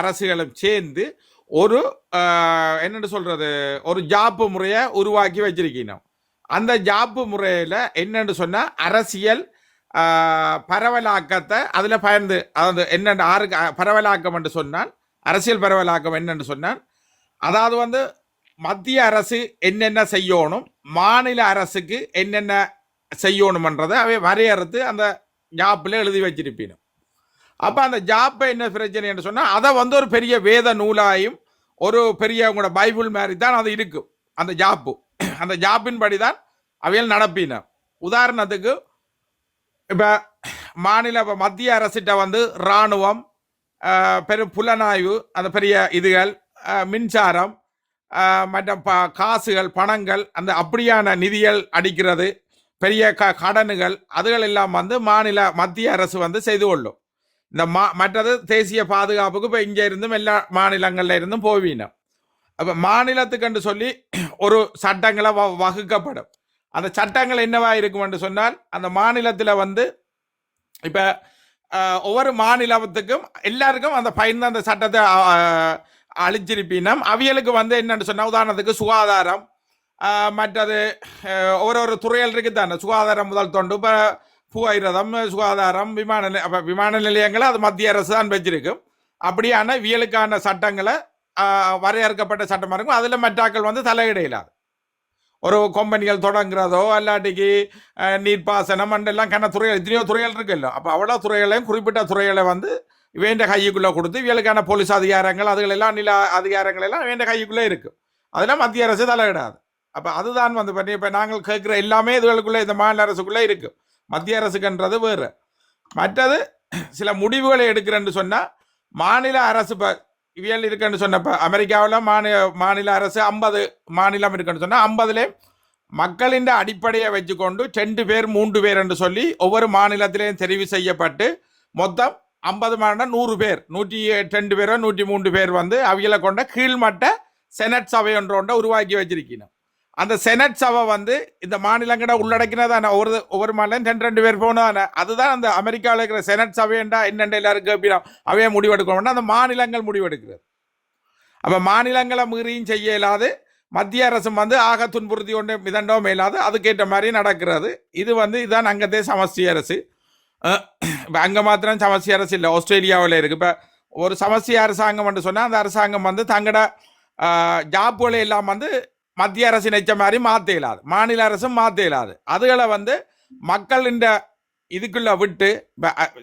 அரசுகளும் சேர்ந்து ஒரு என்னென்னு சொல்றது? ஒரு ஜாப்பு முறையை உருவாக்கி வச்சிருக்கணும். அந்த ஜாப்பு முறையில் என்னென்னு சொன்னால் அரசியல் பரவலாக்கத்தை அதில் பயந்து அதாவது என்னென்ன ஆறு பரவலாக்கம் என்று சொன்னால் அரசியல் பரவலாக்கம் என்னென்று சொன்னால் அதாவது வந்து மத்திய அரசு என்னென்ன செய்யணும் மாநில அரசுக்கு என்னென்ன செய்யணுமன்றதை அவை வரையறுத்து அந்த ஜாப்பில் எழுதி வச்சிருப்பினும். அப்போ அந்த ஜாப்பை என்ன பிரச்சனைன்னு சொன்னால் அதை வந்து ஒரு பெரிய வேத நூலாயும் ஒரு பெரிய உங்களோட பைபிள் மாதிரி தான் அது இருக்கும் அந்த ஜாப்பு. அந்த ஜாப்பின் படி தான் அவைகள் நடப்பின. உதாரணத்துக்கு இப்போ மாநில இப்போ மத்திய அரசிட்ட வந்து இராணுவம் பெரும் புலனாய்வு அந்த பெரிய இதுகள் மின்சாரம் மற்ற ப காசுகள் பணங்கள் அந்த அப்படியான நிதிகள் அடிக்கிறது பெரிய க கடனுகள் அதுகள் எல்லாம் வந்து மாநில மத்திய அரசு வந்து செய்து கொள்ளும். இந்த மா மற்றது தேசிய பாதுகாப்புக்கு இப்போ இங்கே இருந்தும் எல்லா மாநிலங்களில் இருந்தும் போவீனம். அப்போ மாநிலத்துக்கென்று சொல்லி ஒரு சட்டங்களை வ வகுக்கப்படும். அந்த சட்டங்கள் என்னவா இருக்கும்னு சொன்னால் அந்த மாநிலத்தில் வந்து இப்போ ஒவ்வொரு மாநிலத்துக்கும் எல்லாருக்கும் அந்த பயந்து அந்த சட்டத்தை அழிச்சிருப்பினம் அவியலுக்கு வந்து என்னென்னு சொன்னால் உதாரணத்துக்கு சுகாதாரம் மற்றது ஒரு ஒரு துறையில் இருக்குது தானே சுகாதாரம் முதல் தொண்டு. இப்போ புகையிரதம் சுகாதாரம் விமான நிலை அப்போ விமான நிலையங்களை அது மத்திய அரசு தான் வச்சிருக்கும். அப்படியான வியலுக்கான சட்டங்களை வரையறுக்கப்பட்ட சட்டமாக இருக்கும். அதில் மற்றாக்கள் வந்து தலையிட ஒரு கம்பெனிகள் தொடங்குறதோ அல்லாட்டிக்கு நீர்ப்பாசனம் அண்டெல்லாம் கண்ண துறைகள் எத்தனையோ துறைகள் இருக்குல்ல. அப்போ அவ்வளோ துறைகளையும் குறிப்பிட்ட துறைகளை வந்து வேண்ட கையுக்குள்ளே கொடுத்து இவளுக்கான போலீஸ் அதிகாரங்கள் அதுகளெல்லாம் நில அதிகாரங்கள் எல்லாம் வேண்ட கையுக்குள்ளே இருக்கும் அதெல்லாம் மத்திய அரசு தலையிடாது. அப்போ அதுதான் வந்து பண்ணி இப்போ நாங்கள் கேட்குற எல்லாமே இதுகளுக்குள்ளே இந்த மாநில அரசுக்குள்ளே இருக்குது மத்திய அரசுக்குன்றது வேறு. மற்றது சில முடிவுகளை எடுக்கிறேன்னு சொன்னால் மாநில அரசு இப்போ இவியல் இருக்குன்னு சொன்னப்போ அமெரிக்காவில் மாநில மாநில அரசு ஐம்பது மாநிலம் இருக்குன்னு சொன்னால் ஐம்பதுலே மக்களின் அடிப்படையை வச்சுக்கொண்டு ரெண்டு பேர் மூன்று பேர் என்று சொல்லி ஒவ்வொரு மாநிலத்திலேயும் தெரிவு செய்யப்பட்டு மொத்தம் ஐம்பது மாநிலம் நூறு பேர். நூற்றி ரெண்டு பேரோ நூற்றி மூன்று பேர் வந்து அவியலை கொண்ட கீழ்மட்ட செனட் சபை ஒன்று உருவாக்கி வச்சிருக்கணும் அந்த செனட் சபை வந்து இந்த மாநிலங்கட உள்ளடக்கினதான ஒரு ஒவ்வொரு மாநிலம் ரெண்டு ரெண்டு பேர் போனதான அதுதான் அந்த அமெரிக்காவில் இருக்கிற செனட் சபைண்டா என்னென்ன எல்லாரும் கேட்பினோம் அவையே முடிவெடுக்கணும்னா அந்த மாநிலங்கள் முடிவெடுக்கிறது. அப்போ மாநிலங்களை மீறியும் செய்ய இயலாது. மத்திய அரசும் வந்து ஆக துன்புறுத்தி ஒன்று மிதண்டோ மேலாது அதுக்கேற்ற மாதிரி நடக்கிறது. இது வந்து இதுதான் அங்கத்தே சமஷ்டி அரசு. இப்போ அங்கே மாத்திரம் சமஸ்தி அரசு இல்லை. ஆஸ்திரேலியாவில் இருக்குது இப்போ ஒரு சமஸ்தி அரசாங்கம் என்று சொன்னால் அந்த அரசாங்கம் வந்து தங்களோட ஜாப்புகளை எல்லாம் வந்து மத்திய அரசு நினைச்ச மாதிரி மாற்ற இயலாது. மாநில அரசும் மாற்ற இயலாது. அதுகளை வந்து மக்கள் இதுக்குள்ள விட்டு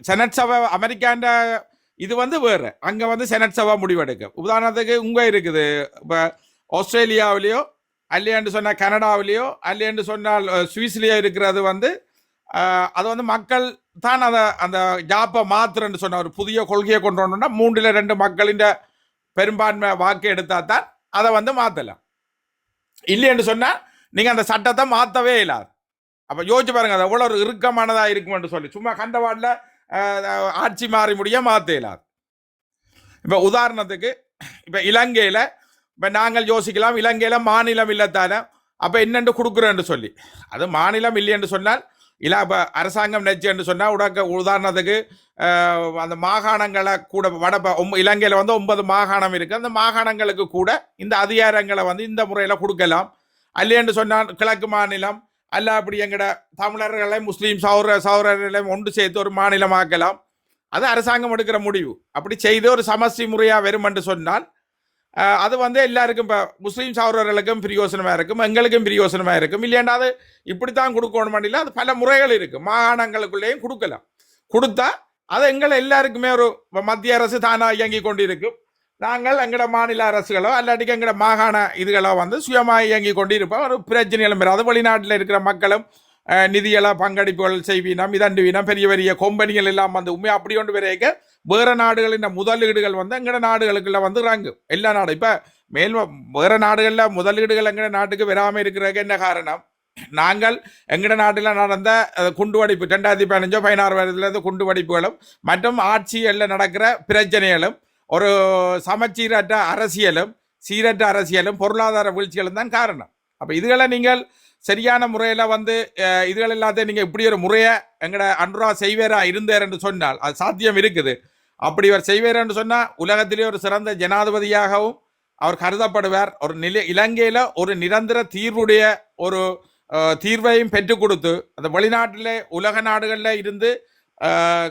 செனட் சபை அமெரிக்காண்ட இது வந்து வேறு. அங்கே வந்து செனட் சபை முடிவெடுக்கும். உதாரணத்துக்கு இங்கே இருக்குது. இப்போ ஆஸ்திரேலியாவிலேயோ அல்லையாண்டு சொன்னால் கனடாவிலேயோ அல்லையாண்டு சொன்னால் சுவிஸ்லேயோ இருக்கிறது வந்து அது வந்து மக்கள் தான் அதை அந்த ஜாப்பை மாத்திரன்னு சொன்ன ஒரு புதிய கொள்கையை கொண்டு வரணும்னா மூன்றில் ரெண்டு மக்களின் பெரும்பான்மை வாக்கு எடுத்தால் தான் அதை வந்து மாற்றலாம் இல்லைன்னு சொன்னால் நீங்கள் அந்த சட்டத்தை மாற்றவே இல்லாது. அப்போ யோசிச்சு பாருங்கள் அது எவ்வளோ ஒரு இறுக்கமானதாக இருக்குமென்று சொல்லி. சும்மா கண்டவாடில் ஆட்சி மாறி முடிய மாற்ற இயலாது. இப்போ உதாரணத்துக்கு இப்போ இலங்கையில் இப்போ நாங்கள் யோசிக்கலாம் இலங்கையில் மாநிலம் இல்லைத்தானே அப்போ என்னென்று கொடுக்குறேன்னு சொல்லி. அது மாநிலம் இல்லைன்னு சொன்னால் இல்லை இப்போ அரசாங்கம் நெச்சுன்னு சொன்னால் உடக்க உதாரணத்துக்கு அந்த மாகாணங்களை கூட வட இலங்கையில் வந்து ஒன்பது மாகாணம் இருக்குது அந்த மாகாணங்களுக்கு கூட இந்த அதிகாரங்களை வந்து இந்த முறையில் கொடுக்கலாம். அல்லேன்னு சொன்னால் கிழக்கு மாநிலம் அல்ல அப்படி எங்கட தமிழர்களை முஸ்லீம் சௌர சௌரர்களையும் ஒன்று சேர்த்து ஒரு மாநிலமாக்கலாம். அது அரசாங்கம் எடுக்கிற முடிவு. அப்படி செய்து ஒரு சமஸ்தி முறையாக வரும் என்று சொன்னால் அது வந்து எல்லாருக்கும் இப்போ முஸ்லீம் சகோதரர்களுக்கும் பிரியோசனமாக இருக்கும் எங்களுக்கும் பிரியோசனமாக இருக்கும். இல்லையாண்டா அது இப்படித்தான் கொடுக்கணும் இல்லை அது பல முறைகள் இருக்குது மாகாணங்களுக்குள்ளேயும் கொடுக்கலாம். கொடுத்தா அது எங்களை எல்லாருக்குமே ஒரு மத்திய அரசு தானாக இயங்கி கொண்டு இருக்கும் நாங்கள் எங்களோட மாநில அரசுகளோ அல்லாட்டிக்கு எங்களோட மாகாண இதுகளோ வந்து சுயமாக இயங்கி கொண்டு இருப்போம் ஒரு பிரச்சனைகளும் அது வெளிநாட்டில் இருக்கிற மக்களும் நிதியெல்லாம் பங்கெடுப்புகள் பங்களிப்புகள் செய்வீனம் இதண்டு வீனம் பெரிய பெரிய கொம்பனிகள் எல்லாம் வந்து உண்மை அப்படி ஒன்று வரைக்க வேற நாடுகளின் முதலீடுகள் வந்து எங்கட நாடுகளுக்குள்ள வந்துடுறாங்க எல்லா நாடும் இப்போ மேல் வேற நாடுகளில் முதலீடுகள் எங்கட நாட்டுக்கு வராமல் இருக்கிறதுக்கு என்ன காரணம்? நாங்கள் எங்கட நாட்டில் நடந்த குண்டுவடிப்பு ரெண்டாயிரத்தி பதினஞ்சோ பதினாறு வருடத்துலேருந்து குண்டுவடிப்புகளும் மற்றும் ஆட்சிகளில் நடக்கிற பிரச்சனைகளும் ஒரு சமச்சீரற்ற அரசியலும் சீரற்ற அரசியலும் பொருளாதார வீழ்ச்சிகளும் தான் காரணம். அப்போ இதுகளை நீங்கள் சரியான முறையில் வந்து இதுகள் எல்லாத்தையும் நீங்கள் இப்படி ஒரு முறையை எங்கட அன்றுரா செய்வேரா இருந்தார் என்று சொன்னால் அது சாத்தியம் இருக்குது. அப்படி இவர் செய்வார் என்று சொன்னால் உலகத்திலே ஒரு சிறந்த ஜனாதிபதியாகவும் அவர் கருதப்படுவார். ஒரு நிலை இலங்கையில் ஒரு நிரந்தர தீர்வுடைய ஒரு தீர்வையும் பெற்றுக் கொடுத்து அந்த வெளிநாட்டிலே உலக நாடுகளில் இருந்து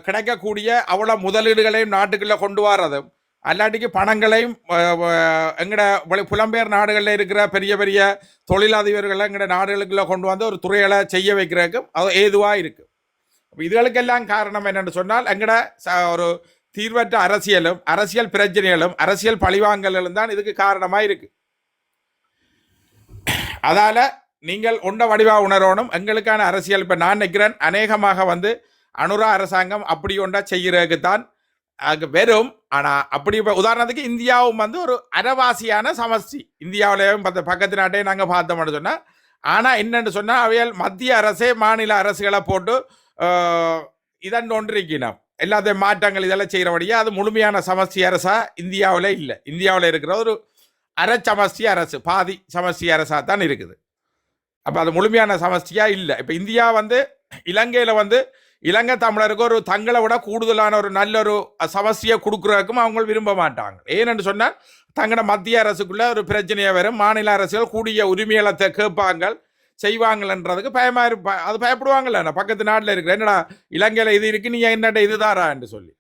கிடைக்கக்கூடிய அவ்வளோ முதலீடுகளையும் நாட்டுக்குள்ளே கொண்டு வர்றதும் அல்லாட்டிக்கு பணங்களையும் எங்களோட எங்கட புலம்பெயர் நாடுகளில் இருக்கிற பெரிய பெரிய தொழிலதிபர்களை எங்கட நாடுகளுக்குள்ளே கொண்டு வந்து ஒரு துறைகளை செய்ய வைக்கிறதுக்கும் அது ஏதுவாக இருக்குது இதுகளுக்கெல்லாம் காரணம் என்னென்னு சொன்னால் எங்கட ச- ஒரு தீர்வற்ற அரசியலும் அரசியல் பிரச்சனைகளும் அரசியல் பழிவாங்கலும் தான் இதுக்கு காரணமாக இருக்கு. அதால நீங்கள் உண்ட வடிவா உணரணும். எங்களுக்கான அரசியல் இப்போ நான் நிற்கிறேன் அநேகமாக வந்து அனுரா அரசாங்கம் அப்படி ஒன்றா செய்கிறதுக்கு தான் அது வெறும். ஆனால் அப்படி இப்போ உதாரணத்துக்கு இந்தியாவும் வந்து ஒரு அரவாசியான சமஸ்டி இந்தியாவிலேயும் பத்த பக்கத்து நாட்டையும் நாங்கள் பார்த்தோம்னு சொன்னால் ஆனால் என்னென்னு சொன்னால் அவையால் மத்திய அரசே மாநில அரசுகளை போட்டு இதன் ஒன்றிருக்கணும் எல்லாத்தையும் மாற்றங்கள் இதெல்லாம் செய்கிறபடியே அது முழுமையான சமஸ்தி அரசா இந்தியாவில் இல்லை. இந்தியாவில் இருக்கிற ஒரு அரை சமஸ்தி அரசு பாதி சமஸ்தி அரசா தான் இருக்குது. அப்போ அது முழுமையான சமஸ்டியா இல்லை. இப்போ இந்தியா வந்து இலங்கையில் வந்து இலங்கை தமிழருக்கு ஒரு தங்களை விட கூடுதலான ஒரு நல்ல ஒரு சமஸ்தியை கொடுக்குறதுக்கும் அவங்க விரும்ப மாட்டாங்க. ஏன்னு சொன்னால் தங்களோட மத்திய அரசுக்குள்ள ஒரு பிரச்சனையை வரும் மாநில அரசுகள் கூடிய உரிமைகளை கேட்பாங்க. செய்வாங்களன்றதுக்கு பயமா இருப்பா அது பயப்படுவாங்கல்ல. நான் பக்கத்து நாட்டில் இருக்கிற என்னடா இலங்கையில் இது இருக்கு நீ என்னட்ட இதுதாரா என்று சொல்லி.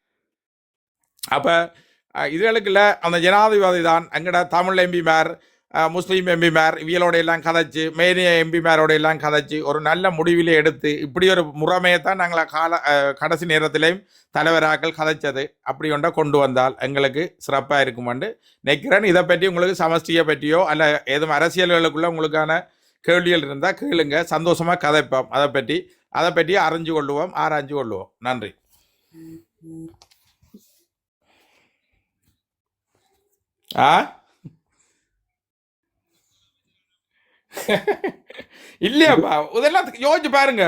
அப்போ இதுகளுக்குள்ள அந்த ஜனாதிபதி தான் எங்கட தமிழ் எம்பிமார் முஸ்லீம் எம்பிமார் இவியலோட எல்லாம் கதைச்சு மேனிய எம்பிமாரோட எல்லாம் கதைச்சு ஒரு நல்ல முடிவிலே எடுத்து இப்படி ஒரு முறைமையை தான் நாங்கள் கால கடைசி நேரத்திலையும் தலைவராக்கள் கதைச்சது. அப்படி ஒன்றை கொண்டு வந்தால் எங்களுக்கு சிறப்பாக இருக்குமென்று நினைக்கிறேன். இதை பற்றி உங்களுக்கு சமஷ்டியை பற்றியோ அல்ல ஏதும் அரசியல்களுக்குள்ள உங்களுக்கான கேள்விகள் இருந்தால் கேளுங்க. சந்தோஷமாக கதைப்போம் அதை பற்றி அதை பற்றி அறிஞ்சு கொள்ளுவோம் ஆராய்ஞ்சு கொள்ளுவோம். நன்றி. ஆ? இல்லையாப்பா இதெல்லாம் யோசிச்சு பாருங்க.